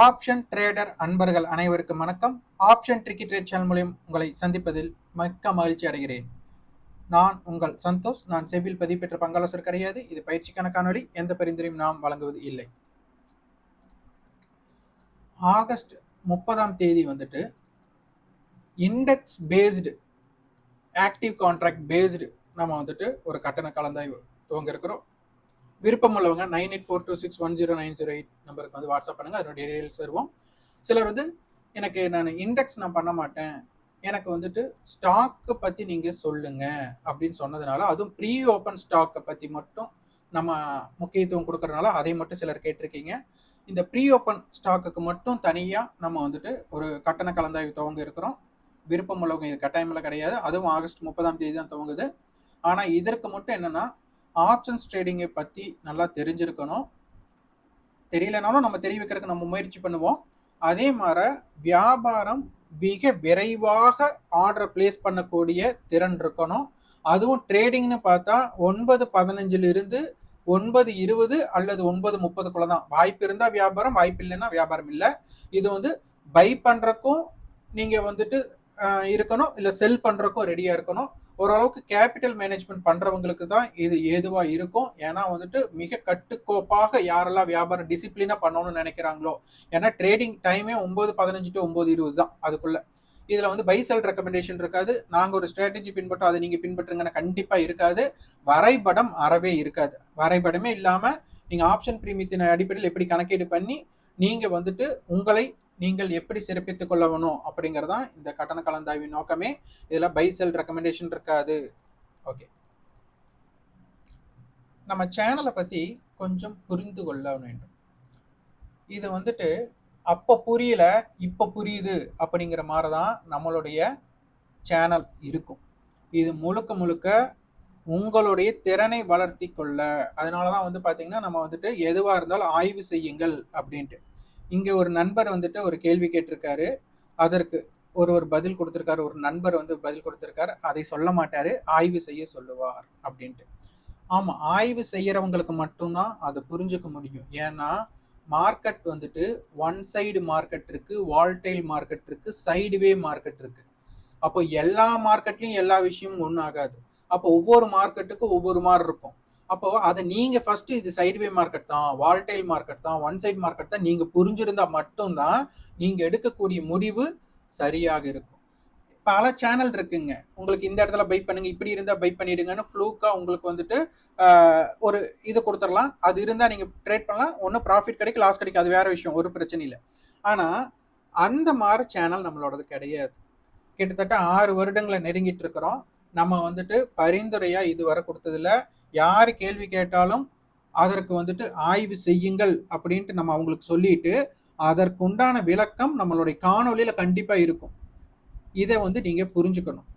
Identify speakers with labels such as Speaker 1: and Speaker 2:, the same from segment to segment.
Speaker 1: Option trader அன்பர்கள் அனைவருக்கும் வணக்கம். ஆப்ஷன் ட்ரிக்கி ட்ரேட் சேனல் மூலியம் உங்களை சந்திப்பதில் மிக்க மகிழ்ச்சி அடைகிறேன். நான் உங்கள் சந்தோஷ். நான் செபில் பதிவு பெற்ற பங்காளசர் கிடையாது. இது பயிற்சிக்கான காணொலி எந்த பரிந்துரையும் நாம் வழங்குவது இல்லை. ஆகஸ்ட் முப்பதாம் தேதி வந்துட்டு index based active contract based நம்ம வந்துட்டு ஒரு கட்டண கலந்தாய்வு துவங்க இருக்கிறோம். விருப்பம் உள்ளவங்க nine eight four two six one zero nine zero eight நம்பருக்கு வந்து வாட்ஸ்அப் பண்ணுங்க. அதனுடைய டீடைல்ஸ் தருவோம். சிலர் வந்து எனக்கு நான் இண்டெக்ஸ் நான் பண்ண மாட்டேன். எனக்கு வந்துட்டு ஸ்டாக்கை பற்றி நீங்கள் சொல்லுங்க அப்படின்னு சொன்னதுனால அதுவும் ப்ரீ ஓப்பன் ஸ்டாக்கை பற்றி மட்டும் நம்ம முக்கியத்துவம் கொடுக்கறதுனால அதை மட்டும் சிலர் கேட்டிருக்கீங்க. இந்த ப்ரீ ஓப்பன் ஸ்டாக்குக்கு மட்டும் தனியாக நம்ம வந்துட்டு ஒரு கட்டண கலந்தாய்வு துவங்க இருக்கிறோம். விருப்பம் உள்ளவங்க இது கட்டாயமெல்லாம் கிடையாது. அதுவும் ஆகஸ்ட் முப்பதாம் தேதி தான் துவங்குது. ஆனால் இதற்கு மட்டும் என்னென்னா ஆப்ஷன்ஸ் ட்ரேடிங்கை பற்றி நல்லா தெரிஞ்சிருக்கணும். தெரியலனாலும் நம்ம தெரிவிக்கிறதுக்கு நம்ம முயற்சி பண்ணுவோம். அதே மாதிரி வியாபாரம் மிக விரைவாக ஆர்டர் பிளேஸ் பண்ணக்கூடிய திறன் இருக்கணும். அதுவும் ட்ரேடிங்னு பார்த்தா ஒன்பது பதினஞ்சிலிருந்து ஒன்பது இருபது அல்லது ஒன்பது முப்பதுக்குள்ள தான். வாய்ப்பு இருந்தால் வியாபாரம் வாய்ப்பு இல்லைன்னா வியாபாரம் இல்லை. இது வந்து பை பண்ணுறக்கும் நீங்கள் வந்துட்டு இருக்கணும். இல்லை செல் பண்ணுறக்கும் ரெடியாக இருக்கணும். ஓரளவுக்கு கேபிட்டல் மேனேஜ்மெண்ட் பண்ணுறவங்களுக்கு தான் இது ஏதுவாக இருக்கும். ஏன்னா வந்துட்டு மிக கட்டுக்கோப்பாக யாரெல்லாம் வியாபாரம் டிசிப்ளினாக பண்ணணும்னு நினைக்கிறாங்களோ ஏன்னா ட்ரேடிங் டைமே ஒம்பது பதினஞ்சு டு ஒம்பது இருபது தான் அதுக்குள்ளே. இதில் வந்து பை செல் ரெக்கமெண்டேஷன் இருக்காது. நாங்கள் ஒரு ஸ்ட்ராட்டஜி பின்பற்றோம் அதை நீங்கள் பின்பற்றுங்கன்னா கண்டிப்பாக இருக்காது. வரைபடம் அறவே இருக்காது. வரைபடமே இல்லாமல் நீங்கள் ஆப்ஷன் பிரீமியத்தின் அடிப்படையில் எப்படி கணக்கீடு பண்ணி நீங்கள் வந்துட்டு உங்களை நீங்கள் எப்படி சிறப்பித்துக் கொள்ளணும் அப்படிங்கறதான் இந்த கட்டண கலந்தாய்வின் நோக்கமே. இதில் பை செல் ரெக்கமெண்டேஷன் இருக்காது. ஓகே நம்ம சேனலை பற்றி கொஞ்சம் புரிந்து கொள்ள வேண்டும். இது வந்துட்டு அப்போ புரியல இப்போ புரியுது அப்படிங்கிற மாதிரி தான் நம்மளுடைய சேனல் இருக்கும். இது முழுக்க முழுக்க உங்களுடைய திறனை வளர்த்தி கொள்ள. அதனால தான் வந்து பார்த்தீங்கன்னா நம்ம வந்துட்டு எதுவாக இருந்தாலும் ஆய்வு செய்யுங்கள் அப்படின்ட்டு. இங்க ஒரு நண்பர் வந்துட்டு ஒரு கேள்வி கேட்டிருக்காரு. அதற்கு ஒரு ஒரு பதில் கொடுத்திருக்காரு. ஒரு நண்பர் வந்து பதில் கொடுத்திருக்காரு. அதை சொல்ல மாட்டாரு. ஆய்வு செய்ய சொல்லுவார் அப்படின்ட்டு. ஆமா ஆய்வு செய்யறவங்களுக்கு மட்டும்தான் அதை புரிஞ்சுக்க முடியும். ஏன்னா மார்க்கெட் வந்துட்டு ஒன் சைடு மார்க்கெட் இருக்கு வால்டைல் மார்க்கெட் இருக்கு சைடுவே மார்க்கெட் இருக்கு. அப்போ எல்லா மார்க்கெட்லயும் எல்லா விஷயமும் ஒன்றும் ஆகாது. அப்போ ஒவ்வொரு மார்க்கெட்டுக்கும் ஒவ்வொரு மாதிரி இருக்கும். அப்போ அதை நீங்க ஃபர்ஸ்ட் இது சைட்வே மார்க்கெட் தான் வால்டைல் மார்க்கெட் தான் ஒன் சைட் மார்க்கெட் தான் நீங்க புரிஞ்சிருந்தா மட்டும்தான் நீங்க எடுக்கக்கூடிய முடிவு சரியாக இருக்கும். பல சேனல் இருக்குங்க. உங்களுக்கு இந்த இடத்துல பை பண்ணுங்க இப்படி இருந்தா பை பண்ணிடுங்கன்னு ஃப்ளூக்கா உங்களுக்கு வந்துட்டு ஒரு இது கொடுத்துடலாம். அது இருந்தா நீங்க ட்ரேட் பண்ணலாம். ஒன்றும் ப்ராஃபிட் கிடைக்கும் லாஸ் கிடைக்கும் அது வேற விஷயம். ஒரு பிரச்சனை இல்லை. ஆனா அந்த மாதிரி சேனல் நம்மளோடது கிடையாது. கிட்டத்தட்ட ஆறு வருடங்களை நெருங்கிட்டு இருக்கிறோம். நம்ம வந்துட்டு பரிந்துரையா இதுவரை கொடுத்ததுல யார் கேள்வி கேட்டாலும் அதற்கு வந்துட்டு ஆய்வு செய்யுங்கள் அப்படின்ட்டு நம்ம அவங்களுக்கு சொல்லிட்டு அதற்குண்டான விளக்கம் நம்மளுடைய காணொலியில் கண்டிப்பாக இருக்கும். இதை வந்து நீங்கள் புரிஞ்சுக்கணும்.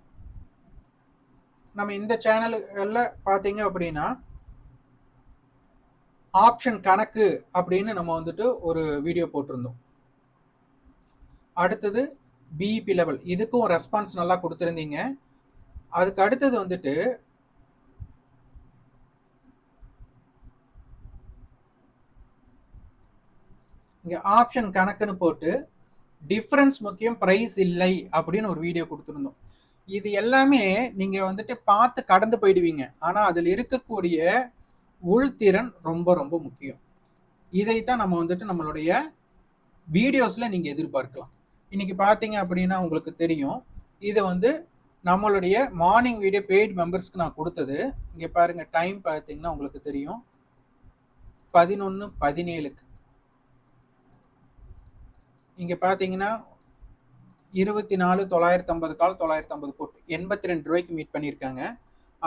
Speaker 1: நம்ம இந்த சேனல்களில் பார்த்தீங்க அப்படின்னா ஆப்ஷன் கணக்கு அப்படின்னு நம்ம வந்துட்டு ஒரு வீடியோ போட்டிருந்தோம். அடுத்தது பிஇபி லெவல் இதுக்கும் ரெஸ்பான்ஸ் நல்லா கொடுத்துருந்தீங்க. அதுக்கு அடுத்தது வந்துட்டு இங்கே ஆப்ஷன் கணக்குன்னு போட்டு டிஃப்ரென்ஸ் முக்கியம் ப்ரைஸ் இல்லை அப்படின்னு ஒரு வீடியோ கொடுத்துருந்தோம். இது எல்லாமே நீங்கள் வந்துட்டு பார்த்து கடந்து போயிடுவீங்க. ஆனால் அதில் இருக்கக்கூடிய உள்திறன் ரொம்ப ரொம்ப முக்கியம். இதைத்தான் நம்ம வந்துட்டு நம்மளுடைய வீடியோஸில் நீங்கள் எதிர்பார்க்கலாம். இன்றைக்கி பார்த்தீங்க அப்படின்னா உங்களுக்கு தெரியும். இதை வந்து நம்மளுடைய மார்னிங் வீடியோ பெய்ட் மெம்பர்ஸ்க்கு நான் கொடுத்தது. இங்கே பாருங்கள் டைம் பார்த்தீங்கன்னா உங்களுக்கு தெரியும். பதினொன்று பதினேழுக்கு. இங்கே பார்த்தீங்கன்னா இருபத்தி நாலு தொள்ளாயிரத்தி ஐம்பது கால் தொள்ளாயிரத்தி ஐம்பது போட்டு எண்பத்தி ரெண்டு ரூபாய்க்கு மீட் பண்ணியிருக்காங்க.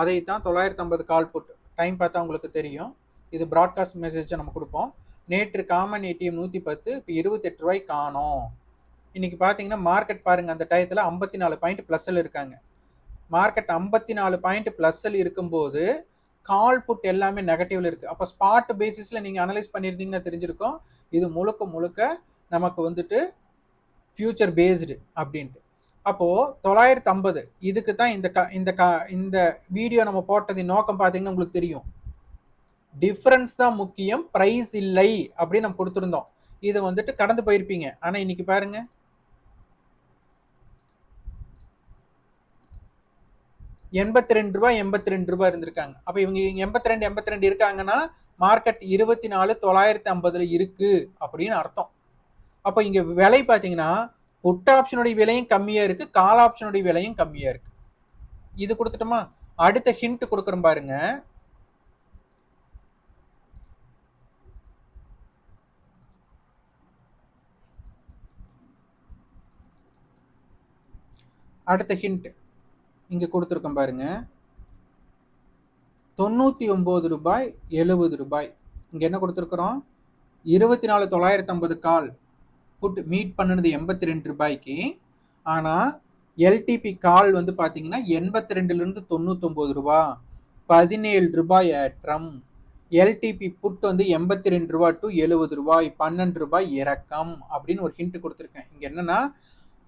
Speaker 1: அதை தான் தொள்ளாயிரத்தி ஐம்பது கால் புட் டைம் பார்த்தா உங்களுக்கு தெரியும். இது ப்ராட்காஸ்ட் மெசேஜை நம்ம கொடுப்போம். நேற்று காமன் ஏடிஎம் நூற்றி பத்து இப்போ இருபத்தெட்டு ரூபாய் காணும். இன்னைக்கு பார்த்தீங்கன்னா மார்க்கெட் பாருங்கள் அந்த டயத்தில் ஐம்பத்தி நாலு பாயிண்ட் ப்ளஸ்ஸில் இருக்காங்க. மார்க்கெட் ஐம்பத்தி நாலு பாயிண்ட் ப்ளஸ்ஸில் இருக்கும்போது கால் புட் எல்லாமே நெகட்டிவ்ல இருக்கு. அப்போ ஸ்பாட் பேசிஸில் நீங்கள் அனலைஸ் பண்ணியிருந்தீங்கன்னா தெரிஞ்சிருக்கும். இது முழுக்க முழுக்க நமக்கு வந்துட்டு ஃபியூச்சர் பேஸ்டு அப்படின்ட்டு. அப்போது தொள்ளாயிரத்து ஐம்பது இதுக்கு தான் இந்த க இந்த க இந்த வீடியோ நம்ம போட்டதின் நோக்கம் பார்த்தீங்கன்னா உங்களுக்கு தெரியும். டிஃப்ரென்ஸ் தான் முக்கியம் ப்ரைஸ் இல்லை அப்படின்னு நம்ம கொடுத்துருந்தோம். இதை வந்துட்டு கடந்து போயிருப்பீங்க. ஆனால் இன்னைக்கு பாருங்க. எண்பத்தி ரெண்டு ரூபாய் எண்பத்தி ரெண்டு ரூபாய் இருந்திருக்காங்க. அப்போ இவங்க எண்பத்தி ரெண்டு எண்பத்தி ரெண்டு இருக்காங்கன்னா மார்க்கெட் இருபத்தி நாலு தொள்ளாயிரத்தி ஐம்பதுல இருக்கு அப்படின்னு அர்த்தம். அப்போ இங்கே விலை பார்த்தீங்கன்னா புட் ஆப்ஷனுடைய விலையும் கம்மியாக இருக்குது கால் ஆப்ஷனுடைய விலையும் கம்மியாக இருக்குது இது கொடுத்துட்டோமா? அடுத்த ஹிண்ட் கொடுக்குறோம் பாருங்க. அடுத்த ஹிண்ட் இங்கே கொடுத்துருக்கோம் பாருங்க. தொண்ணூற்றி ஒம்பது ரூபாய் எழுபது ரூபாய். இங்கே என்ன கொடுத்துருக்குறோம்? இருபத்தி நாலு தொள்ளாயிரத்தி ஐம்பது கால். புட் மீட் பண்ணுனது எண்பத்தி ரெண்டு ரூபாய்க்கு ஆனால் எல்டிபி கால் வந்து பார்த்தீங்கன்னா எண்பத்தி ரெண்டுலேருந்து தொண்ணூத்தொம்பது ரூபா. பதினேழு ரூபாய் ஏற்றம் எல்டிபி புட் வந்து எண்பத்தி ரெண்டு ரூபா டு எழுபது ரூபாய் பன்னெண்டு ரூபாய் இறக்கம் அப்படின்னு ஒரு ஹிண்ட் கொடுத்துருக்கேன். இங்கே என்னன்னா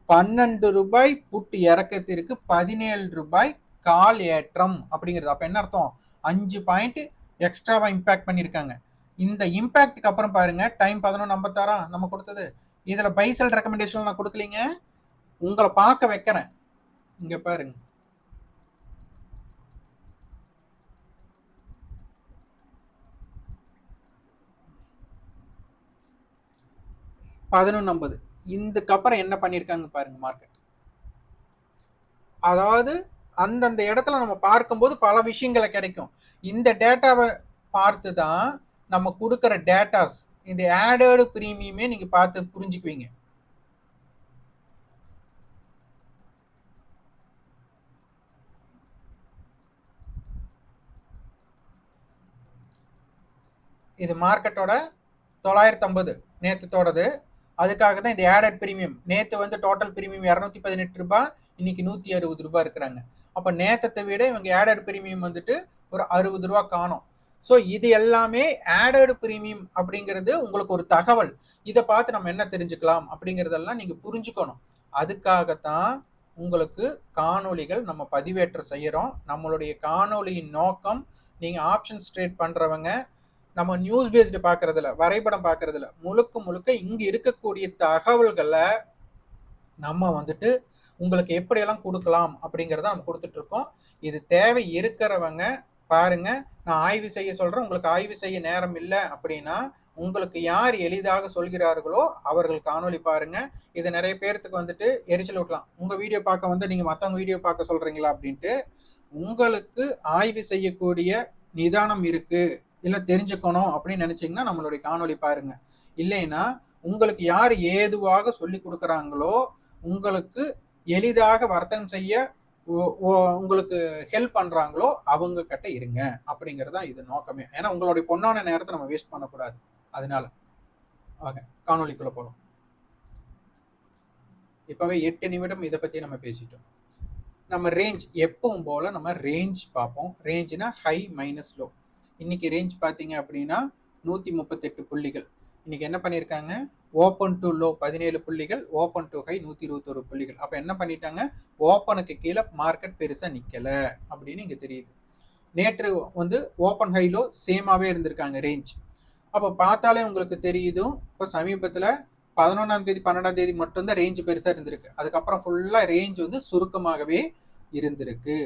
Speaker 1: பன்னெண்டு ரூபாய் புட் இறக்கத்திற்கு பதினேழு ரூபாய் கால் ஏற்றம் அப்படிங்கிறது. அப்போ என்ன அர்த்தம்? அஞ்சு பாயிண்ட் எக்ஸ்ட்ராவாக இம்பேக்ட் பண்ணியிருக்காங்க இந்த இம்பேக்டுக்கு அப்புறம் பாருங்க டைம் பதினொன்று ஐம்பத்தாறா நம்ம கொடுத்தது. இதில் பைசல் ரெக்கமெண்டேஷன் நான் கொடுக்கலீங்க. உங்களை பார்க்க வைக்கிறேன். இங்கே பாருங்க. பதினொன்று ஐம்பது இதுக்கப்புறம் என்ன பண்ணியிருக்காங்க பாருங்க மார்க்கெட் அதாவது அந்தந்த இடத்துல நம்ம பார்க்கும்போது பல விஷயங்களை கிடைக்கும். இந்த டேட்டாவை பார்த்து தான் நம்ம கொடுக்குற டேட்டாஸ் இந்த ஆடடு ப்ரீமியமே நீங்க பார்த்து புரிஞ்சுக்குவீங்க. இது மார்க்கெட்டோட தொள்ளாயிரத்தி ஐம்பது அதுக்காக தான் இந்த ஆடட் ப்ரீமியம் நேத்து வந்து டோட்டல் ப்ரீமியம் இரநூத்தி பதினெட்டு ரூபாய் இன்னைக்கு நூத்தி அறுபது ரூபாய் இருக்கிறாங்க. அப்ப நேத்தத்தை விட இவங்க ஆடட் ப்ரீமியம் வந்துட்டு ஒரு அறுபது ரூபா காணும். ஸோ இது எல்லாமே ஆடட் பிரீமியம் அப்படிங்கிறது உங்களுக்கு ஒரு தகவல். இதை பார்த்து நம்ம என்ன தெரிஞ்சுக்கலாம் அப்படிங்கிறதெல்லாம் நீங்கள் புரிஞ்சுக்கணும். அதுக்காகத்தான் உங்களுக்கு காணொளிகள் நம்ம பதிவேற்றம் செய்கிறோம் நம்மளுடைய காணொளியின் நோக்கம் நீங்கள் ஆப்ஷன் ட்ரேட் பண்ணுறவங்க நம்ம நியூஸ் பேஸ்டு பார்க்கறதுல வரைபடம் பார்க்குறதுல முழுக்க முழுக்க இங்கே இருக்கக்கூடிய தகவல்களை நம்ம வந்துட்டு உங்களுக்கு எப்படியெல்லாம் கொடுக்கலாம் அப்படிங்கிறத நம்ம கொடுத்துட்ருக்கோம் இது தேவை இருக்கிறவங்க பாருங்க நான் ஆய்வு செய்ய சொல்றேன். உங்களுக்கு ஆய்வு செய்ய நேரம் இல்லை அப்படின்னா உங்களுக்கு யார் எளிதாக சொல்கிறார்களோ அவர்கள் காணொளி பாருங்க. இது நிறைய பேர்த்துக்கு வந்துட்டு எரிச்சல் விட்டலாம் உங்க வீடியோ பார்க்க வந்து நீங்க மத்தவங்க வீடியோ பார்க்க சொல்றீங்களா அப்படின்ட்டு உங்களுக்கு ஆய்வு செய்யக்கூடிய நிதானம் இருக்கு. இல்ல தெரிஞ்சுக்கணும் அப்படின்னு நினைச்சீங்கன்னா நம்மளுடைய காணொலி பாருங்க. இல்லைன்னா உங்களுக்கு யார் ஏதுவாக சொல்லி கொடுக்குறாங்களோ உங்களுக்கு எளிதாக வர்த்தகம் செய்ய உங்களுக்கு ஹெல்ப் பண்றாங்களோ அவங்க கிட்ட இருங்க. அப்படிங்கிறது தான் இது நோக்கமே. ஏன்னா உங்களுடைய பொண்ணான நேரத்தை நம்ம வேஸ்ட் பண்ணக்கூடாது. அதனால. ஓகே காணொலிக்குள்ள போகலாம் இப்பவே எட்டு நிமிடம் இதை பத்தி நம்ம பேசிட்டோம். நம்ம ரேஞ்ச் எப்பவும் போல நம்ம ரேஞ்ச் பார்ப்போம். ரேஞ்ச்னா ஹை மைனஸ் லோ இன்னைக்கு ரேஞ்ச் பார்த்தீங்க அப்படின்னா நூற்றி முப்பத்தெட்டு புள்ளிகள். இன்னைக்கு என்ன பண்ணியிருக்காங்க? ஓப்பன் டு லோ பதினேழு புள்ளிகள் ஓப்பன் டு ஹை நூற்றி இருபத்தொரு புள்ளிகள். அப்போ என்ன பண்ணிட்டாங்க? ஓப்பனுக்கு கீழே மார்க்கெட் பெருசாக நிற்கலை அப்படின்னு இங்கே தெரியுது. நேற்று வந்து ஓப்பன் ஹைலோ சேமாகவே இருந்திருக்காங்க ரேஞ்ச் அப்போ பார்த்தாலே உங்களுக்கு தெரியுதும் இப்போ சமீபத்தில் பதினொன்றாம் தேதி பன்னெண்டாம் தேதி மட்டும்தான் ரேஞ்ச் பெருசாக இருந்திருக்கு. அதுக்கப்புறம் ஃபுல்லாக ரேஞ்ச் வந்து சுருக்கமாகவே இருந்திருக்கு.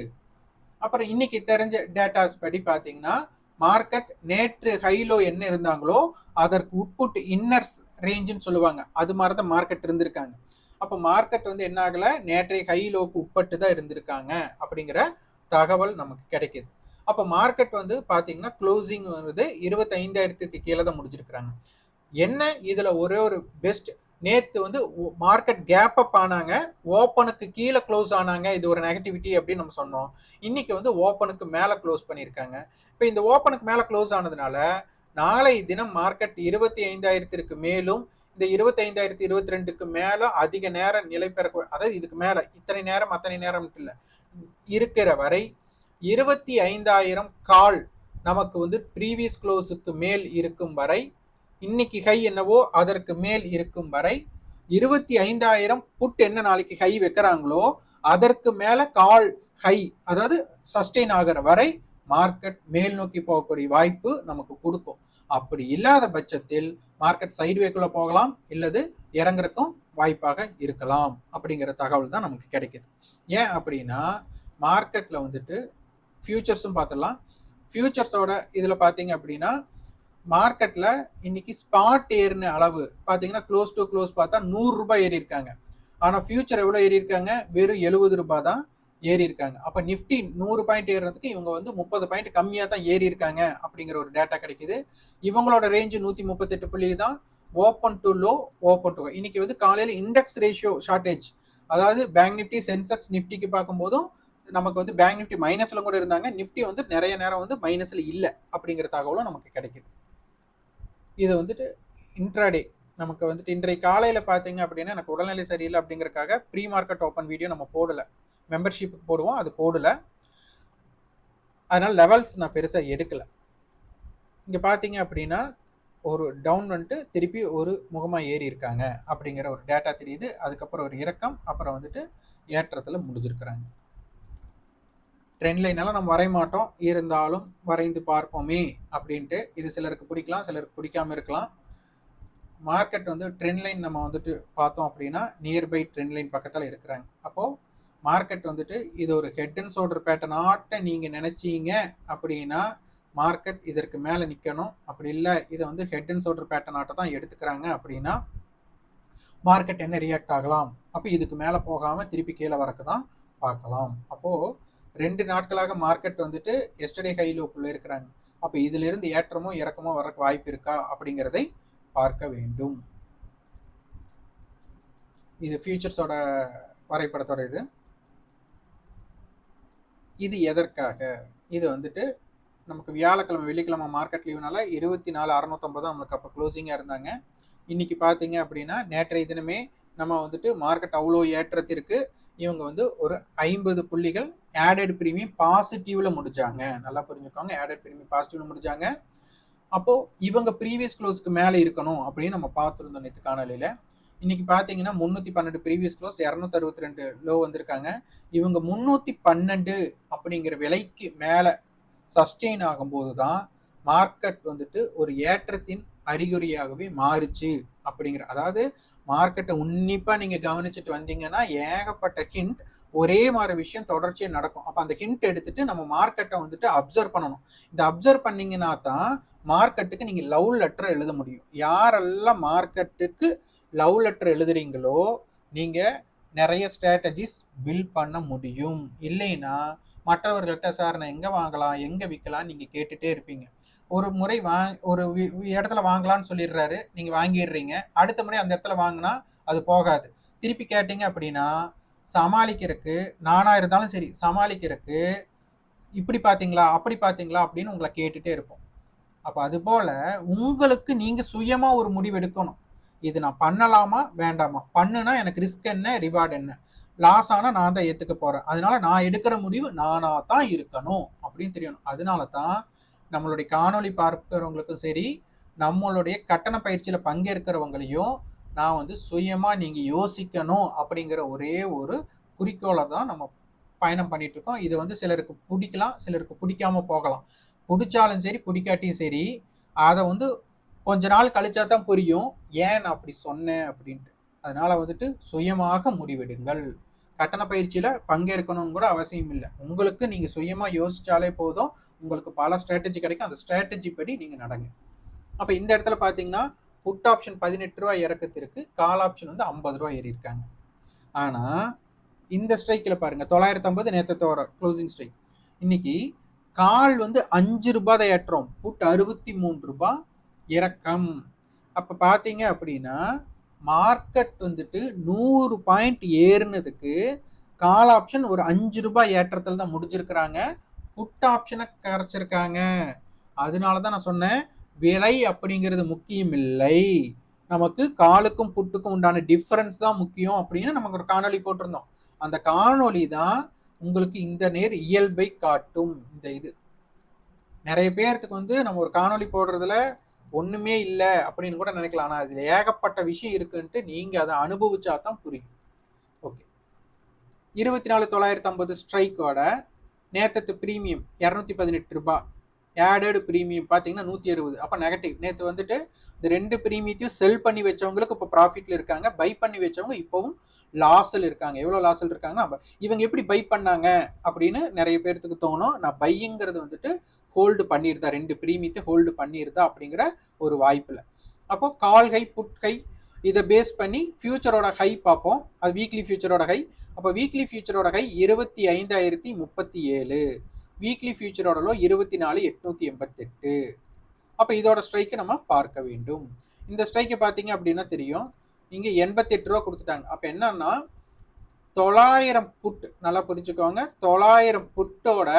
Speaker 1: அப்புறம் இன்னைக்கு தெரிஞ்ச டேட்டாஸ் படி பார்த்தீங்கன்னா மார்க்கெட் நேற்று ஹைலோ என்ன இருந்தாங்களோ அதற்கு உட்புட் இன்னர்ஸ் ரேஞ்சுன்னு சொல்லுவாங்க. அது மாதிரி தான் மார்க்கெட் இருந்திருக்காங்க. அப்போ மார்க்கெட் வந்து என்ன ஆகல? நேற்றைய ஹைலோக்கு உட்பட்டு தான் இருந்திருக்காங்க அப்படிங்கிற தகவல் நமக்கு கிடைக்குது. அப்போ மார்க்கெட் வந்து பார்த்தீங்கன்னா க்ளோசிங் வந்து இருபத்தைந்தாயிரத்துக்கு கீழே தான் முடிஞ்சிருக்கிறாங்க. என்ன? இதில் ஒரே ஒரு பெஸ்ட் நேத்து வந்து மார்க்கெட் கேப் அப் ஆனாங்க ஓப்பனுக்கு கீழே க்ளோஸ் ஆனாங்க. இது ஒரு நெகட்டிவிட்டி அப்படின்னு நம்ம சொன்னோம். இன்னைக்கு வந்து ஓப்பனுக்கு மேலே க்ளோஸ் பண்ணியிருக்காங்க. இப்போ இந்த ஓப்பனுக்கு மேலே க்ளோஸ் ஆனதுனால நாளை தினம் மார்க்கெட் இருபத்தி ஐந்தாயிரத்திற்கு மேலும் இந்த இருபத்தி ஐந்தாயிரத்தி இருபத்தி ரெண்டுக்கு மேலே அதிக நேரம் நிலை பெற அதாவது இதுக்கு மேலே இத்தனை நேரம் அத்தனை நேரம் இல்லை. இருக்கிற வரை இருபத்தி ஐந்தாயிரம் கால் நமக்கு வந்து ப்ரீவியஸ் க்ளோஸுக்கு மேல் இருக்கும் வரை இன்னைக்கு ஹை என்னவோ அதற்கு மேல் இருக்கும் வரை இருபத்தி ஐந்தாயிரம் புட் என்ன நாளைக்கு ஹை வைக்கிறாங்களோ அதற்கு மேல கால் ஹை அதாவது சஸ்டெயின் ஆகிற வரை மார்க்கெட் மேல் நோக்கி போகக்கூடிய வாய்ப்பு நமக்கு கொடுக்கும். அப்படி இல்லாத பட்சத்தில் மார்க்கெட் சைட்வேக்குள்ள போகலாம் இல்லது இறங்குறக்கும் வாய்ப்பாக இருக்கலாம் அப்படிங்கிற தகவல் தான் நமக்கு கிடைக்குது. ஏன் அப்படின்னா மார்க்கெட்டில் வந்துட்டு ஃபியூச்சர்ஸும் பார்த்துடலாம். ஃபியூச்சர்ஸோட இதில் பார்த்தீங்க அப்படின்னா மார்க்கெட்டில் இன்னைக்கு ஸ்பாட் ஏறின அளவு பார்த்தீங்கன்னா க்ளோஸ் டு க்ளோஸ் பார்த்தா நூறுரூபா ஏறி இருக்காங்க ஆனால் ஃபியூச்சர் எவ்வளோ ஏறி இருக்காங்க வெறும் எழுபது ரூபாய் தான் ஏறி இருக்காங்க அப்போ நிஃப்டி நூறு பாயிண்ட் ஏறுறதுக்கு இவங்க வந்து முப்பது பாயிண்ட் கம்மியாக தான் ஏறி இருக்காங்க அப்படிங்கிற ஒரு டேட்டா கிடைக்குது. இவங்களோட ரேஞ்சு நூற்றி முப்பத்தெட்டு புள்ளி தான். Open to low open to இன்னைக்கு வந்து காலையில் இண்டெக்ஸ் ரேஷியோ ஷார்டேஜ் அதாவது பேங்க் நிஃப்டி சென்செக்ஸ் நிஃப்டிக்கு பார்க்கும்போதும் நமக்கு வந்து பேங்க் நிஃப்டி மைனஸ்ல கூட இருந்தாங்க. நிஃப்டி வந்து நிறைய நேரம் வந்து மைனஸ்ல இல்லை அப்படிங்கிற தகவலும் நமக்கு கிடைக்குது. இது வந்துட்டு இன்ட்ராடே நமக்கு வந்துட்டு இன்றைய காலையில் பார்த்தீங்க அப்படின்னா எனக்கு உடல்நிலை சரியில்லை அப்படிங்கறக்காக ப்ரீ மார்க்கெட் ஓப்பன் வீடியோ நம்ம போடல. மெம்பர்ஷிப்புக்கு போடுவோம் அது போடலை. அதனால் லெவல்ஸ் நான் பெருசாக எடுக்கலை. இங்கே பார்த்தீங்க அப்படின்னா ஒரு டவுன் வந்துட்டு திருப்பி ஒரு முகமாக ஏறி இருக்காங்க அப்படிங்கிற ஒரு டேட்டா தெரியுது. அதுக்கப்புறம் ஒரு இறக்கம் அப்புறம் வந்துட்டு ஏற்றத்தில் முடிஞ்சிருக்கிறாங்க. ட்ரெண்ட் லைனெல்லாம் நம்ம வரைய மாட்டோம். இருந்தாலும் வரைந்து பார்ப்போமே அப்படின்ட்டு இது சிலருக்கு பிடிக்கலாம் சிலருக்கு பிடிக்காம இருக்கலாம். மார்க்கெட் வந்து ட்ரெண்ட் லைன் நம்ம வந்துட்டு பார்த்தோம் அப்படின்னா நியர்பை ட்ரெண்ட் லைன் பக்கத்தில் இருக்கிறாங்க. அப்போது மார்க்கெட் வந்துட்டு இது ஒரு ஹெட் அண்ட் ஷோல்டர் பேட்டர்ன் ஆட்ட நீங்கள் நினச்சிங்க அப்படின்னா மார்க்கெட் இதற்கு மேலே நிற்கணும் அப்படி இல்லை இதை வந்து ஹெட் அண்ட் ஷோல்டர் பேட்டர்ன் ஆட்ட தான் எடுத்துக்கிறாங்க அப்படின்னா மார்க்கெட் என்ன ரியாக்ட் ஆகலாம்? அப்போ இதுக்கு மேலே போகாமல் திருப்பி கீழே வரக்கு தான் பார்க்கலாம். அப்போது ரெண்டு நாட்களாக மார்க்கெட் வந்துட்டு எஸ்டர்டே ஹைலோக்குள்ளே இருக்கிறாங்க. அப்போ இதிலிருந்து ஏற்றமோ இறக்கமோ வர வாய்ப்பு இருக்கா அப்படிங்கிறதை பார்க்க வேண்டும். இது ஃபியூச்சர்ஸோட வரைபடத்தோட இது. இது எதற்காக? இது வந்துட்டு நமக்கு வியாழக்கிழமை வெள்ளிக்கிழமை மார்க்கெட் லீவ்னால இருபத்தி நாலு அறநூத்தம்பது நம்மளுக்கு அப்போ க்ளோசிங்காக இருந்தாங்க. இன்னைக்கு பார்த்தீங்க அப்படின்னா நேற்றைய தினமே நம்ம வந்துட்டு மார்க்கெட் அவ்வளோ ஏற்றத்திற்கு இவங்க வந்து ஒரு ஐம்பது புள்ளிகள் ஆடட் ப்ரீமியம் பாசிட்டிவ்ல முடிஞ்சாங்க நல்லா புரிஞ்சுக்கோங்க. ஆடட் ப்ரீமியம் பாசிட்டிவ்ல முடிஞ்சாங்க அப்போ இவங்க ப்ரீவியஸ் க்ளோஸ்க்கு மேலே இருக்கணும் அப்படின்னு நம்ம பார்த்துருந்தோம் நேற்று காணொலியில் இன்னைக்கு பார்த்தீங்கன்னா முந்நூற்றி பன்னெண்டு ப்ரீவியஸ் க்ளோஸ் இரநூத்தி அறுபத்தி ரெண்டு லோ வந்திருக்காங்க. இவங்க முந்நூற்றி பன்னெண்டு அப்படிங்கிற விலைக்கு மேலே சஸ்டெயின் ஆகும்போது தான் மார்க்கெட் வந்துட்டு ஒரு ஏற்றத்தின் அறிகுறியாகவே மாறுச்சு. அப்படிங்கிற அதாவது மார்க்கெட்டை உன்னிப்பாக நீங்கள் கவனிச்சுட்டு வந்தீங்கன்னா ஏகப்பட்ட ஹிண்ட் ஒரே மாதிரி விஷயம் தொடர்ச்சியாக நடக்கும். அப்போ அந்த ஹிண்ட் எடுத்துட்டு நம்ம மார்க்கெட்டை வந்துட்டு அப்சர்வ் பண்ணணும். இந்த அப்சர்வ் பண்ணீங்கன்னா தான் மார்க்கெட்டுக்கு நீங்கள் லவ் லெட்டர் எழுத முடியும். யாரெல்லாம் மார்க்கெட்டுக்கு லவ் லெட்டர் எழுதுறீங்களோ நீங்கள் நிறைய ஸ்ட்ராட்டஜிஸ் பில்ட் பண்ண முடியும். இல்லைன்னா மற்றவர்கள்ட்ட சார் நான் எங்கே வாங்கலாம் எங்கே விற்கலாம் நீங்கள் கேட்டுகிட்டே இருப்பீங்க. ஒரு முறை வா ஒரு இடத்துல வாங்கலாம்னு சொல்லிடுறாரு. நீங்கள் வாங்கிடுறீங்க. அடுத்த முறை அந்த இடத்துல வாங்கினா அது போகாது. திருப்பி கேட்டீங்க அப்படின்னா சமாளிக்கிறதுக்கு நானாக இருந்தாலும் சரி சமாளிக்கிறதுக்கு இப்படி பார்த்தீங்களா அப்படி பார்த்தீங்களா அப்படின்னு உங்களை கேட்டுகிட்டே இருப்போம். அப்போ அதுபோல் உங்களுக்கு நீங்கள் சுயமாக ஒரு முடிவு எடுக்கணும். இது நான் பண்ணலாமா வேண்டாமா? பண்ணுனா எனக்கு ரிஸ்க் என்ன ரிவார்டு என்ன? லாஸ் ஆனால் நான் தான் ஏற்றுக்க போகிறேன் அதனால நான் எடுக்கிற முடிவு நானாக தான் இருக்கணும் அப்படின்னு தெரியணும். அதனால தான் நம்மளுடைய காணொளி பார்க்கிறவங்களுக்கும் சரி நம்மளுடைய கட்டண பயிற்சியில் பங்கேற்கிறவங்களையும் நான் வந்து சுயமாக நீங்கள் யோசிக்கணும் அப்படிங்கிற ஒரே ஒரு குறிக்கோளை தான் நம்ம பயணம் பண்ணிட்டு இருக்கோம். இது வந்து சிலருக்கு பிடிக்கலாம் சிலருக்கு பிடிக்காம போகலாம். பிடிச்சாலும் சரி பிடிக்காட்டியும் சரி அதை வந்து கொஞ்ச நாள் கழிச்சா தான் புரியும். ஏன் நான் அப்படி சொன்னேன் அப்படின்ட்டு. அதனால வந்துட்டு சுயமாக முடிவெடுங்கள். கட்டண பயிற்சியில் பங்கேற்கணும் கூட அவசியம் இல்லை. உங்களுக்கு நீங்கள் சுயமாக யோசிச்சாலே போதும். உங்களுக்கு பல ஸ்ட்ராட்டஜி கிடைக்கும். அந்த ஸ்ட்ராட்டஜி படி நீங்கள் நடங்க. அப்போ இந்த இடத்துல பார்த்தீங்கன்னா புட் ஆப்ஷன் பதினெட்டு ரூபா இறக்கத்திற்கு கால் ஆப்ஷன் வந்து ஐம்பது ரூபா ஏறி இருக்காங்க. ஆனால் இந்த ஸ்ட்ரைக்கில் பாருங்கள் தொள்ளாயிரத்தி ஐம்பது நேற்றத்தோட க்ளோசிங் ஸ்ட்ரைக் இன்னைக்கு கால் வந்து அஞ்சு ரூபாய் தான் ஏற்றோம். புட் அறுபத்தி மூணு ரூபாய் இறக்கம். அப்போ பார்த்தீங்க அப்படின்னா மார்க்கெட் வந்துட்டு நூறு பாயிண்ட் ஏறுனதுக்கு கால் ஆப்ஷன் ஒரு அஞ்சு ரூபாய் ஏற்றத்தில் தான் முடிஞ்சிருக்கிறாங்க. புட் ஆப்ஷனை கரைச்சிருக்காங்க. அதனால தான் நான் சொன்னேன் விலை அப்படிங்கிறது முக்கியம் இல்லை. நமக்கு காலுக்கும் புட்டுக்கும் உண்டான டிஃப்ரென்ஸ் தான் முக்கியம் அப்படின்னு நமக்கு ஒரு காணொலி போட்டிருந்தோம். அந்த காணொலி தான் உங்களுக்கு இந்த நேர் இயல்பை காட்டும் இந்த இது. நிறைய பேர்த்துக்கு வந்து நம்ம ஒரு காணொலி போடுறதுல ஒண்ணுமே இல்லை அப்படின்னு கூட நினைக்கலாம். ஆனால் அதில் ஏகப்பட்ட விஷயம் இருக்குன்ட்டு நீங்கள் அதை அனுபவிச்சா தான் புரியும். ஓகே இருபத்தி நாலு தொள்ளாயிரத்தி ஐம்பது ஸ்ட்ரைக்கோட நேத்தத்து ப்ரீமியம் இரநூத்தி பதினெட்டு ரூபாய். ஆடட் ப்ரீமியம் பார்த்தீங்கன்னா நூற்றி அறுபது. அப்போ நெகட்டிவ் நேற்று வந்துட்டு இந்த ரெண்டு ப்ரீமியத்தையும் செல் பண்ணி வச்சவங்களுக்கு இப்போ ப்ராஃபிட்டில் இருக்காங்க. பை பண்ணி வச்சவங்க இப்போவும் லாஸில் இருக்காங்க. எவ்வளோ லாஸில் இருக்காங்கன்னா இவங்க எப்படி பை பண்ணாங்க அப்படின்னு நிறைய பேர்த்துக்கு தோணும். நான் பையங்கிறது வந்துட்டு ஹோல்டு பண்ணியிருந்தா ரெண்டு ப்ரீமியத்தை ஹோல்டு பண்ணியிருந்தா அப்படிங்கிற ஒரு வாய்ப்பில். அப்போ கால் ஹை புட் ஹை இதை பேஸ் பண்ணி ஃபியூச்சரோட ஹை பார்ப்போம். அது வீக்லி ஃபியூச்சரோட ஹை அப்போ வீக்லி ஃபியூச்சரோட ஹை இருபத்தி ஐந்தாயிரத்தி முப்பத்தி ஏழு. வீக்லி ஃபியூச்சரோட லோ இருபத்தி நாலு எட்நூற்றி எண்பத்தெட்டு. அப்போ இதோட ஸ்ட்ரைக்கை நம்ம பார்க்க வேண்டும். இந்த ஸ்ட்ரைக்கை பார்த்தீங்க அப்படின்னா தெரியும். இங்கே எண்பத்தெட்டு ரூபா கொடுத்துட்டாங்க. அப்போ என்னன்னா தொள்ளாயிரம் புட் நல்லா புரிஞ்சுக்கோங்க. தொள்ளாயிரம் புட்டோட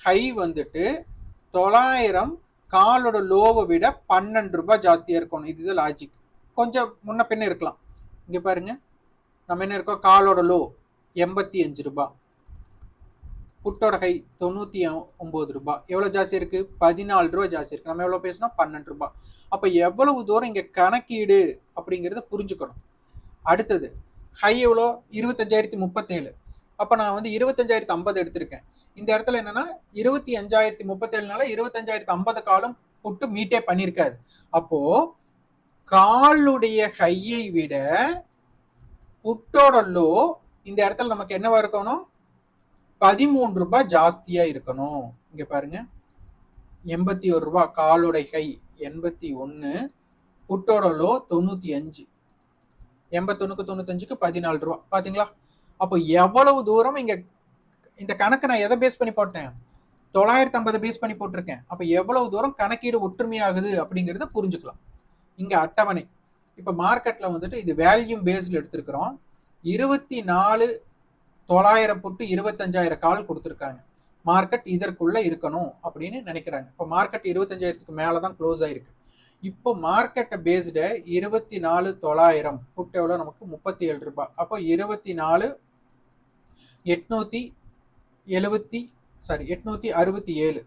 Speaker 1: ஹை வந்துட்டு தொள்ளாயிரம் காலோட லோவை விட பன்னெண்டு ரூபாய் ஜாஸ்தியாக இருக்கணும். இதுதான் லாஜிக் கொஞ்சம் முன்ன பின்ன இருக்கலாம். இங்கே பாருங்க. நம்ம என்ன இருக்கோம்? காலோட லோ எண்பத்தி அஞ்சு ரூபாய். புட்டோட ஹை தொண்ணூற்றி ஒம்பது ரூபாய். எவ்வளோ ஜாஸ்தி இருக்குது பதினாலு ரூபா ஜாஸ்தி இருக்குது நம்ம எவ்வளோ பேசினா பன்னெண்டு ரூபாய். அப்போ எவ்வளவு தூரம் இங்கே கணக்கீடு அப்படிங்கிறத புரிஞ்சுக்கணும். அடுத்தது ஹை எவ்வளோ? இருபத்தஞ்சாயிரத்தி முப்பத்தேழு. அப்போ நான் வந்து இருபத்தஞ்சாயிரத்தி ஐம்பது எடுத்திருக்கேன். இந்த இடத்துல என்னன்னா இருபத்தி அஞ்சாயிரத்தி முப்பத்தேழுனால இருபத்தஞ்சாயிரத்தி ஐம்பது காலம் புட்டு மீட்டே பண்ணியிருக்காது அப்போ காலுடைய ஹையை விட புட்டோட லோ இந்த இடத்துல நமக்கு என்னவா இருக்கணும்? பதிமூன்று ரூபாய் ஜாஸ்தியா இருக்கணும். இங்க பாருங்க. எண்பத்தி ஒரு ரூபாய் காலுடைய ஹை எண்பத்தி ஒன்று புட்டோட லோ தொண்ணூத்தி அஞ்சு. எண்பத்தொன்னுக்கு தொண்ணூத்தஞ்சுக்கு பதினாலு ரூபா. பாத்தீங்களா? அப்போ எவ்வளவு தூரம் இங்க இந்த கணக்கு நான் எதை பேஸ் பண்ணி போட்டேன்? தொள்ளாயிரத்தி ஐம்பது பேஸ் பண்ணி போட்டிருக்கேன். அப்போ எவ்வளவு தூரம் கணக்கீடு ஒற்றுமையாகுது அப்படிங்கிறத புரிஞ்சுக்கலாம். இங்க அட்டவணை. இப்போ மார்க்கெட்ல வந்துட்டு இது வேல்யூம் பேஸ்ல எடுத்திருக்கிறோம். இருபத்தி நாலு தொள்ளாயிரம் புட்டு இருபத்தஞ்சாயிரம் கால் கொடுத்துருக்காங்க. மார்க்கெட் இதற்குள்ள இருக்கணும் அப்படின்னு நினைக்கிறாங்க. இப்போ மார்க்கெட் இருபத்தஞ்சாயிரத்துக்கு மேலே தான் க்ளோஸ் ஆயிருக்கு. இப்போ மார்க்கெட்டை பேஸ்டு இருபத்தி நாலு தொள்ளாயிரம் புட்டு எவ்வளோ நமக்கு முப்பத்தி ஏழு ரூபாய். அப்போ இருபத்தி நாலு எட்நூற்றி எழுபத்தி சாரி எட்நூற்றி அறுபத்தி ஏழு.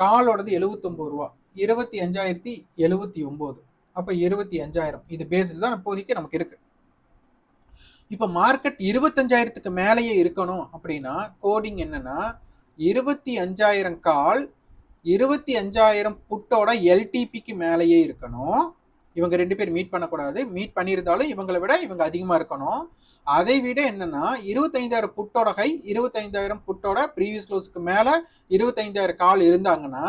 Speaker 1: காலோடது எழுபத்தொம்பது ரூபா. இருபத்தி அஞ்சாயிரத்தி எழுபத்தி ஒம்பது. அப்போ இருபத்தி அஞ்சாயிரம். இது பேஸில் தான் இப்போதைக்கு நமக்கு இருக்குது இப்போ மார்க்கெட் இருபத்தஞ்சாயிரத்துக்கு மேலேயே இருக்கணும் அப்படின்னா கோடிங் என்னன்னா இருபத்தி அஞ்சாயிரம் கால் இருபத்தி அஞ்சாயிரம் புட்டோட எல்டிபிக்கு மேலேயே இருக்கணும். இவங்க ரெண்டு பேர் மீட் பண்ணக்கூடாது. மீட் பண்ணியிருந்தாலும் இவங்களை விட இவங்க அதிகமாக இருக்கணும். அதை விட என்னன்னா இருபத்தைந்தாயிரம் புட்டோட ஹை இருபத்தைந்தாயிரம் புட்டோட ப்ரீவியஸ் க்ளோஸுக்கு மேலே இருபத்தைந்தாயிரம் கால் இருந்தாங்கன்னா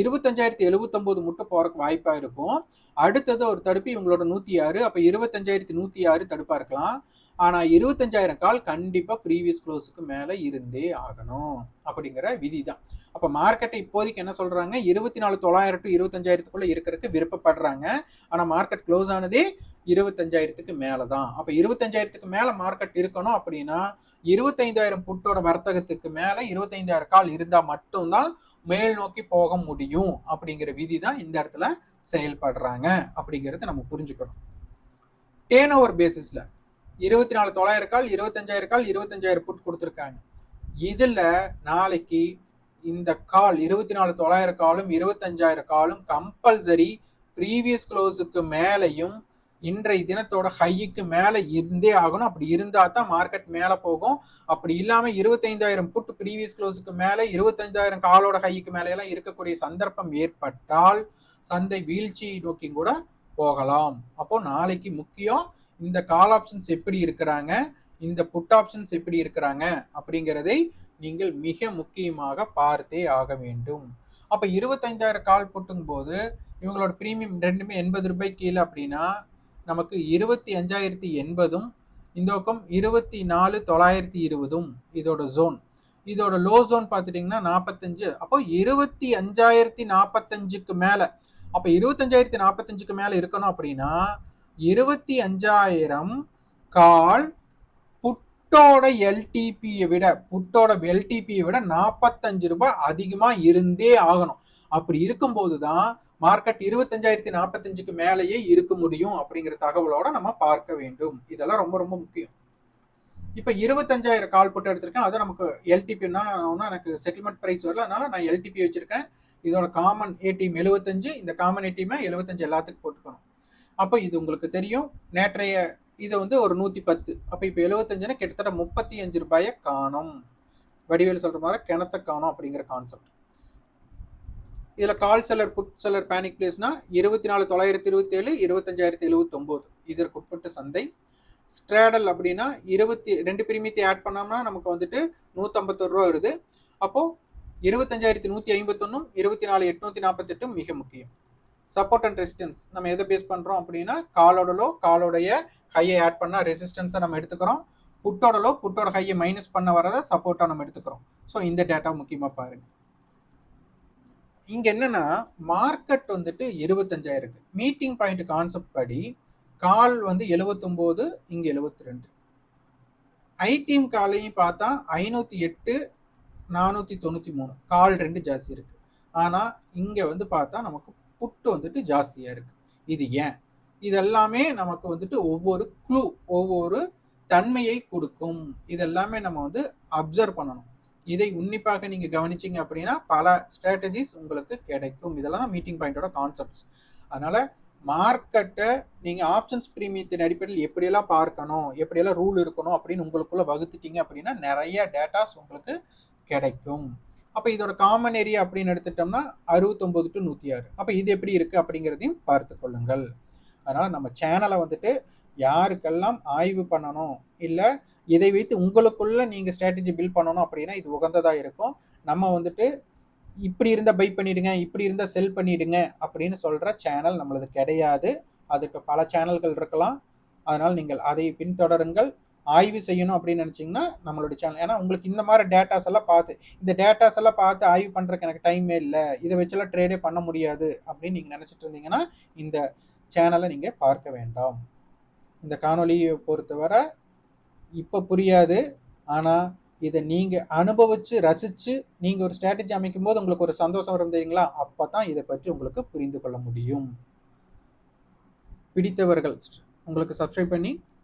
Speaker 1: இருபத்தஞ்சாயிரத்தி எழுபத்தொம்போது முட்டை போகிறக்கு வாய்ப்பாக இருக்கும். அடுத்தது ஒரு தடுப்பு இவங்களோட நூற்றி ஆறு அப்போ இருபத்தஞ்சாயிரத்தி நூற்றி ஆறு தடுப்பாக இருக்கலாம். ஆனால் இருபத்தஞ்சாயிரம் கால் கண்டிப்பாக ப்ரீவியஸ் க்ளோஸுக்கு மேலே இருந்தே ஆகணும் அப்படிங்கிற விதி தான் அப்போ மார்க்கெட்டை இப்போதைக்கு என்ன சொல்கிறாங்க இருபத்தி நாலு தொள்ளாயிரம் டு இருபத்தஞ்சாயிரத்துக்குள்ளே இருக்கிறதுக்கு விருப்பப்படுறாங்க. ஆனால் மார்க்கெட் க்ளோஸ் ஆனதே இருபத்தஞ்சாயிரத்துக்கு மேலே தான் அப்போ இருபத்தஞ்சாயிரத்துக்கு மேலே மார்க்கெட் இருக்கணும் அப்படின்னா இருபத்தைந்தாயிரம் புட்டோட வர்த்தகத்துக்கு மேலே இருபத்தைந்தாயிரம் கால் இருந்தால் மட்டும்தான் மேல் நோக்கி போக முடியும் அப்படிங்கிற விதி தான் இந்த இடத்துல செயல்படுறாங்க அப்படிங்கிறத நம்ம புரிஞ்சுக்கணும். டேன் ஓவர் பேசிஸ்ல இருபத்தி நாலு தொள்ளாயிரம் கால் இருபத்தஞ்சாயிரம் கால் இருபத்தஞ்சாயிரம் புட் கொடுத்துருக்காங்க. இதில் நாளைக்கு இந்த கால் இருபத்தி நாலு தொள்ளாயிரம் காலும் இருபத்தஞ்சாயிரம் காலும் கம்பல்சரி ப்ரீவியஸ் க்ளோஸுக்கு மேலையும் இன்றைய தினத்தோட ஹைக்கு மேலே இருந்தே ஆகணும். அப்படி இருந்தால் தான் மார்க்கெட் மேலே போகும். அப்படி இல்லாமல் இருபத்தைந்தாயிரம் புட் ப்ரீவியஸ் க்ளோஸுக்கு மேலே இருபத்தஞ்சாயிரம் காலோட ஹைக்கு மேலே இருக்கக்கூடிய சந்தர்ப்பம் ஏற்பட்டால் சந்தை வீழ்ச்சி நோக்கி கூட போகலாம். அப்போ நாளைக்கு முக்கியம் இந்த கால் ஆப்ஷன்ஸ் எப்படி இருக்கிறாங்க இந்த புட் ஆப்ஷன்ஸ் எப்படி இருக்கிறாங்க அப்படிங்கிறதை நீங்கள் மிக முக்கியமாக பார்த்தே ஆக வேண்டும். அப்போ இருபத்தைந்தாயிரம் கால் புட்டும் போது இவங்களோட ப்ரீமியம் ரெண்டுமே எண்பது ரூபாய் கீழே அப்படின்னா நமக்கு இருபத்தி அஞ்சாயிரத்தி எண்பதும் இந்த பக்கம் இருபத்தி நாலு தொள்ளாயிரத்தி இருபதும் இதோட ஜோன் இதோட லோ ஜோன் பார்த்துட்டிங்கன்னா நாற்பத்தஞ்சு அப்போ இருபத்தி அஞ்சாயிரத்தி நாற்பத்தஞ்சுக்கு மேலே. அப்போ இருபத்தஞ்சாயிரத்தி நாற்பத்தஞ்சுக்கு மேலே இருக்கணும் அப்படின்னா இருபத்தி அஞ்சாயிரம் கால் புட்டோட எல்டிபியை விட புட்டோட எல்டிபியை விட நாற்பத்தஞ்சு ரூபாய் அதிகமாக இருந்தே ஆகணும். அப்படி இருக்கும்போது தான் மார்க்கெட் இருபத்தஞ்சாயிரத்தி நாற்பத்தஞ்சுக்கு மேலேயே இருக்க முடியும் அப்படிங்கிற தகவலோட நம்ம பார்க்க வேண்டும். இதெல்லாம் ரொம்ப ரொம்ப முக்கியம். இப்போ இருபத்தஞ்சாயிரம் கால் போட்டு எடுத்திருக்கேன். அதை நமக்கு எல்டிபின்னா எனக்கு செட்டில்மெண்ட் ப்ரைஸ் வரல. அதனால நான் எல்டிபி வச்சிருக்கேன். இதோட காமன் ஏடிஎம் எழுபத்தஞ்சு இந்த காமன் ஏடிஎம் எழுபத்தஞ்சு எல்லாத்துக்கும் போட்டுக்கணும். அப்போ இது உங்களுக்கு தெரியும். நேற்றைய இதை வந்து ஒரு நூற்றி பத்து அப்போ இப்போ எழுபத்தஞ்சுனா கிட்டத்தட்ட முப்பத்தி அஞ்சு ரூபாயை காணும். வடிவேல் சொல்கிற மாதிரி கிணத்த காணும் அப்படிங்கிற கான்செப்ட் இதில் call seller put seller panic பிளேஸ்னா இருபத்தி நாலு தொள்ளாயிரத்தி இருபத்தி ஏழு இருபத்தஞ்சாயிரத்தி எழுபத்தொம்போது இதற்கு உட்பட்ட சந்தை. ஸ்ட்ராடல் அப்படின்னா இருபத்தி ரெண்டு பிரிமியத்தை ஆட் பண்ணோம்னா நமக்கு வந்துட்டு நூற்றம்பத்தொரு ரூபா வருது. அப்போது இருபத்தஞ்சாயிரத்தி நூற்றி ஐம்பத்தொன்னும் இருபத்தி நாலு எட்நூற்றி நாற்பத்தெட்டும் மிக முக்கியம். சப்போர்ட் அண்ட் ரெசிஸ்டன்ஸ் நம்ம எதை பேஸ் பண்ணுறோம் அப்படின்னா காலோட லோ காலோடைய ஹையை ஆட் பண்ணால் ரெசிஸ்டன்ஸை நம்ம எடுத்துக்கிறோம். புட்டோட லோ புட்டோட ஹையை மைனஸ் பண்ண வரதை சப்போர்ட்டாக நம்ம எடுத்துக்கிறோம். ஸோ இந்த டேட்டா முக்கியமாக பாருங்கள் இங்கே என்னென்னா மார்க்கெட் வந்துட்டு இருபத்தஞ்சாயிரம் இருக்குது மீட்டிங் பாயிண்ட் கான்செப்ட் படி கால் வந்து எழுவத்தொம்போது இங்கே எழுவத்தி ரெண்டு ஐடிஎம் காலையும் பார்த்தா ஐநூற்றி எட்டு நானூற்றி தொண்ணூற்றி மூணு. கால் ரெண்டு ஜாஸ்தி இருக்குது ஆனால் இங்கே வந்து பார்த்தா நமக்கு புட்டு வந்துட்டு ஜாஸ்தியாக இருக்குது இது ஏன்? இதெல்லாமே நமக்கு வந்துட்டு ஒவ்வொரு க்ளூ ஒவ்வொரு தன்மையை கொடுக்கும். இதெல்லாமே நம்ம வந்து அப்சர்வ் பண்ணணும். இதை உன்னிப்பாக நீங்கள் கவனிச்சிங்க அப்படின்னா பல ஸ்ட்ராட்டஜிஸ் உங்களுக்கு கிடைக்கும். இதெல்லாம் தான் மீட்டிங் பாயிண்டோட கான்செப்ட்ஸ் அதனால் மார்க்கெட்டை நீங்கள் ஆப்ஷன்ஸ் ப்ரீமியத்தின் அடிப்படையில் எப்படியெல்லாம் பார்க்கணும் எப்படியெல்லாம் ரூல் இருக்கணும் அப்படின்னு உங்களுக்குள்ளே வகுத்துட்டீங்க அப்படின்னா நிறைய டேட்டாஸ் உங்களுக்கு கிடைக்கும். அப்போ இதோட காமன் ஏரியா அப்படின்னு எடுத்துட்டோம்னா அறுபத்தொம்போது டு நூற்றி ஆறு அப்போ இது எப்படி இருக்குது அப்படிங்கிறதையும் பார்த்து கொள்ளுங்கள். அதனால் நம்ம சேனலை வந்துட்டு யாருக்கெல்லாம் ஆய்வு பண்ணணும் இல்லை இதை வைத்து உங்களுக்குள்ள நீங்கள் ஸ்ட்ராட்டஜி பில்ட் பண்ணணும் அப்படின்னா இது உகந்ததாக இருக்கும். நம்ம வந்துட்டு இப்படி இருந்தால் பை பண்ணிடுங்க இப்படி இருந்தால் செல் பண்ணிடுங்க அப்படின்னு சொல்கிற சேனல் நம்மளது கிடையாது. அதுக்கு பல சேனல்கள் இருக்கலாம். அதனால் நீங்கள் அதை பின்தொடருங்கள். ஆய்வு செய்யணும் அப்படின்னு நினச்சிங்கன்னா நம்மளோட சேனல் ஏன்னா உங்களுக்கு இந்த மாதிரி டேட்டாஸ் எல்லாம் பார்த்து இந்த டேட்டாஸ் எல்லாம் பார்த்து ஆய்வு பண்ணுறதுக்கு எனக்கு டைமே இல்லை இதை வச்செல்லாம் ட்ரேடே பண்ண முடியாது அப்படின்னு நீங்கள் நினச்சிட்டு இருந்தீங்கன்னா இந்த சேனலை நீங்கள் பார்க்க வேண்டாம். இந்த காணொலியை பொறுத்தவரை இப்போ புரியாது ஆனால் இதை நீங்கள் அனுபவித்து ரசித்து நீங்கள் ஒரு ஸ்ட்ராட்டஜி அமைக்கும் போது உங்களுக்கு ஒரு சந்தோஷம் வரும் தெரியுங்களா? அப்போ தான் இதை பற்றி உங்களுக்கு புரிந்து கொள்ள முடியும். பிடித்தவர்கள் உங்களுக்கு சப்ஸ்கிரைப் பண்ணி